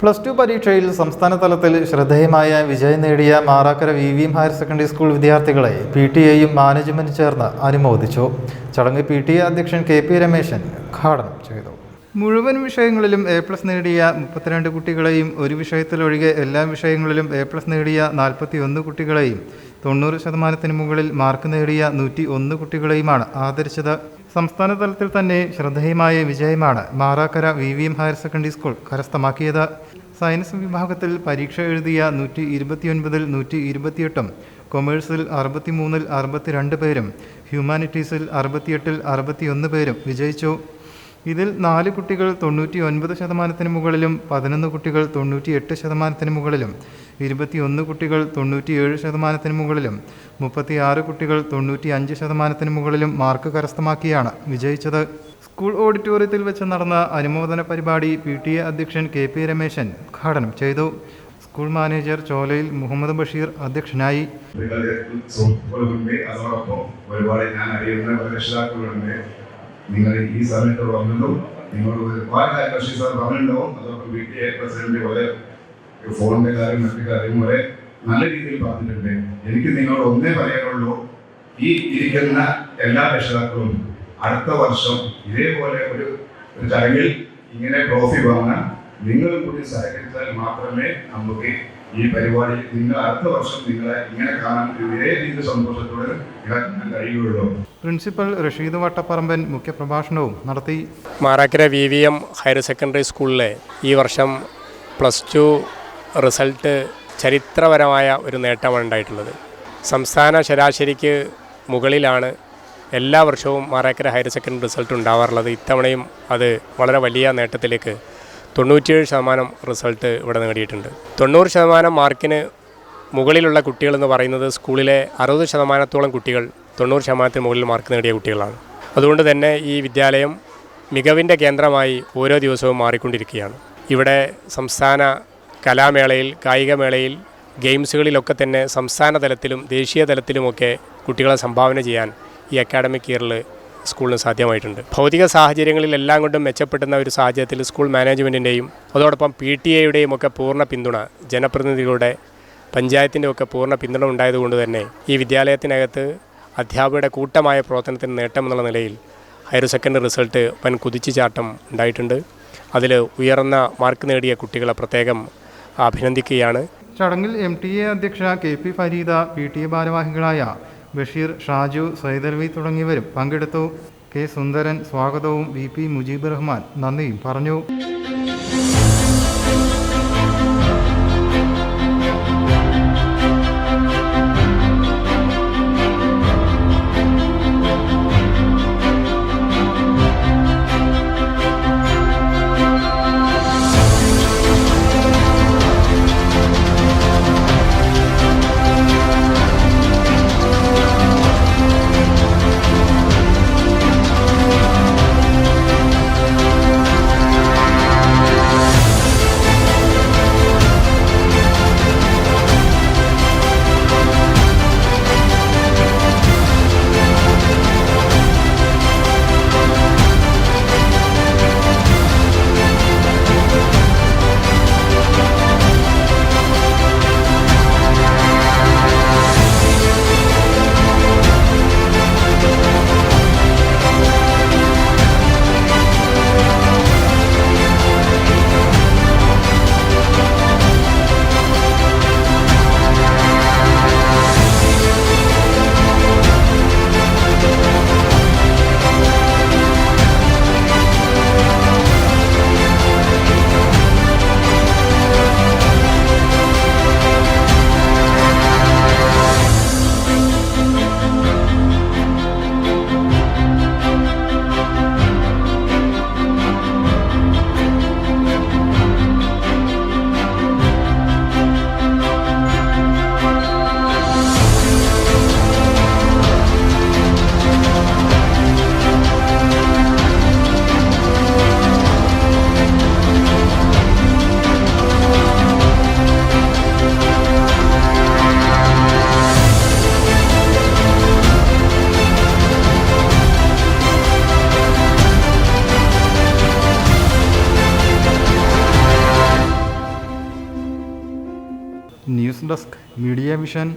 Plus two പരീക്ഷയിൽ സംസ്ഥാന തലത്തിൽ ശ്രദ്ധേയമായ വിജയം നേടിയ Marakkara V V higher secondary school വിദ്യാർത്ഥികളെ പി ടി എയും മാനേജ്മെന്റ് ചേർന്ന് അനുമോദിച്ചു. ചടങ്ങ് പി ടി എ അധ്യക്ഷൻ കെ പി രമേശൻ ഉദ്ഘാടനം ചെയ്തു. മുഴുവൻ വിഷയങ്ങളിലും എ പ്ലസ് നേടിയ മുപ്പത്തിരണ്ട് കുട്ടികളെയും ഒരു വിഷയത്തിലൊഴികെ എല്ലാ വിഷയങ്ങളിലും എ പ്ലസ് നേടിയ നാൽപ്പത്തി ഒന്ന് കുട്ടികളെയും തൊണ്ണൂറ് ശതമാനത്തിന് മുകളിൽ മാർക്ക് നേടിയ നൂറ്റി ഒന്ന് കുട്ടികളെയുമാണ് ആദരിച്ചത്. സംസ്ഥാന തലത്തിൽ തന്നെ ശ്രദ്ധേയമായ വിജയമാണ് Marakkara V V M higher secondary school കരസ്ഥമാക്കിയത്. സയൻസ് വിഭാഗത്തിൽ പരീക്ഷ എഴുതിയ നൂറ്റി ഇരുപത്തിയൊൻപതിൽ നൂറ്റി ഇരുപത്തിയെട്ടും കൊമേഴ്സിൽ അറുപത്തിമൂന്നിൽ അറുപത്തിരണ്ട് പേരും ഹ്യൂമാനിറ്റീസിൽ അറുപത്തിയെട്ടിൽ അറുപത്തിയൊന്ന് പേരും വിജയിച്ചു. ഇതിൽ നാല് കുട്ടികൾ തൊണ്ണൂറ്റി ഒൻപത് ശതമാനത്തിന് മുകളിലും പതിനൊന്ന് കുട്ടികൾ തൊണ്ണൂറ്റിയെട്ട് ശതമാനത്തിന് മുകളിലും ഇരുപത്തിയൊന്ന് കുട്ടികൾ തൊണ്ണൂറ്റിയേഴ് ശതമാനത്തിന് മുകളിലും മുപ്പത്തിയാറ് കുട്ടികൾ തൊണ്ണൂറ്റി അഞ്ച് ശതമാനത്തിന് മുകളിലും മാർക്ക് കരസ്ഥമാക്കിയാണ്. വിജയിച്ചത് സ്കൂൾ ഓഡിറ്റോറിയത്തിൽ വെച്ച് നടന്ന അനുമോദന പരിപാടി പി ടി എ അധ്യക്ഷൻ കെ പി രമേശൻ ഉദ്ഘാടനം ചെയ്തു. സ്കൂൾ മാനേജർ ചോലയിൽ മുഹമ്മദ് ബഷീർ അധ്യക്ഷനായി. നിങ്ങൾ ഈ സമയത്ത് വന്നതും നിങ്ങൾ ഒരുപാട് കാര്യം പറഞ്ഞിട്ടുണ്ടാവും. അതോടൊപ്പം എ പ്രസിഡന്റ് വളരെ ഫോണിന്റെ കാര്യം മറ്റു കാര്യം വരെ നല്ല രീതിയിൽ പറഞ്ഞിട്ടുണ്ട്. എനിക്ക് നിങ്ങളോട് ഒന്നേ പറയാനുള്ളൂ. ഈ ഇരിക്കുന്ന എല്ലാ രക്ഷിതാക്കളും അടുത്ത വർഷം ഇതേപോലെ ഒരു ഒരു ചടങ്ങിൽ ഇങ്ങനെ ട്രോഫി വാങ്ങാൻ നിങ്ങൾ കൂടി സഹകരിച്ചാൽ മാത്രമേ നമുക്ക് ഈ പരിപാടി നിങ്ങൾ അടുത്ത വർഷം നിങ്ങളെ ഇങ്ങനെ കാണാൻ ഇതേ രീതി സന്തോഷത്തോടെ കാണാൻ കഴിയുകയുള്ളൂ. പ്രിൻസിപ്പൽ റഷീദ് വട്ടപ്പറമ്പൻ മുഖ്യപ്രഭാഷണവും നടത്തി. Marakkara V V M higher secondary സ്കൂളിലെ ഈ വർഷം പ്ലസ് ടു റിസൾട്ട് ചരിത്രപരമായ ഒരു നേട്ടമാണ് ഉണ്ടായിട്ടുള്ളത്. സംസ്ഥാന ശരാശരിക്ക് മുകളിലാണ് എല്ലാ വർഷവും മാറാക്കര ഹയർ സെക്കൻഡറി റിസൾട്ട് ഉണ്ടാവാറുള്ളത്. ഇത്തവണയും അത് വളരെ വലിയ നേട്ടത്തിലേക്ക് തൊണ്ണൂറ്റിയേഴ് ശതമാനം റിസൾട്ട് ഇവിടെ നേടിയിട്ടുണ്ട്. തൊണ്ണൂറ് ശതമാനം മാർക്കിന് മുകളിലുള്ള കുട്ടികളെന്ന് പറയുന്നത് സ്കൂളിലെ അറുപത് ശതമാനത്തോളം കുട്ടികൾ തൊണ്ണൂറ് ശതമാനത്തിന് മുകളിൽ മാർക്ക് നേടിയ കുട്ടികളാണ്. അതുകൊണ്ട് തന്നെ ഈ വിദ്യാലയം മികവിന്റെ കേന്ദ്രമായി ഓരോ ദിവസവും മാറിക്കൊണ്ടിരിക്കുകയാണ്. ഇവിടെ സംസ്ഥാന കലാമേളയിൽ കായികമേളയിൽ ഗെയിംസുകളിലൊക്കെ തന്നെ സംസ്ഥാന തലത്തിലും ദേശീയ തലത്തിലുമൊക്കെ കുട്ടികളെ സംഭാവന ചെയ്യാൻ ഈ അക്കാഡമിക് ഇയറിൽ സ്കൂളിന് സാധ്യമായിട്ടുണ്ട്. ഭൗതിക സാഹചര്യങ്ങളിൽ എല്ലാം കൊണ്ടും മെച്ചപ്പെടുന്ന ഒരു സാഹചര്യത്തിൽ സ്കൂൾ മാനേജ്മെന്റിന്റെയും അതോടൊപ്പം പി ടി എയുടെയും ഒക്കെ പൂർണ പിന്തുണ ജനപ്രതിനിധികളുടെ പഞ്ചായത്തിന്റെ ഒക്കെ പൂർണ പിന്തുണ ഉണ്ടായതുകൊണ്ട് തന്നെ ഈ വിദ്യാലയത്തിനകത്ത് അധ്യാപകരുടെ കൂട്ടമായ പ്രവർത്തനത്തിന് നേട്ടം എന്നുള്ള നിലയിൽ ഹയർ സെക്കൻഡറി റിസൾട്ട് വൻ കുതിച്ചു ചാട്ടം ഉണ്ടായിട്ടുണ്ട്. അതിൽ ഉയർന്ന മാർക്ക് നേടിയ കുട്ടികളെ പ്രത്യേകം അഭിനന്ദിക്കുകയാണ്. ചടങ്ങിൽ എം ടി എ അധ്യക്ഷ K P Fareeda P T A ഭാരവാഹികളായ ബഷീർ ഷാജു സൈദർവി തുടങ്ങിയവരും പങ്കെടുത്തു. കെ സുന്ദരൻ സ്വാഗതവും വി പി മുജീബ് റഹ്മാൻ നന്ദിയും പറഞ്ഞു. News desk media vision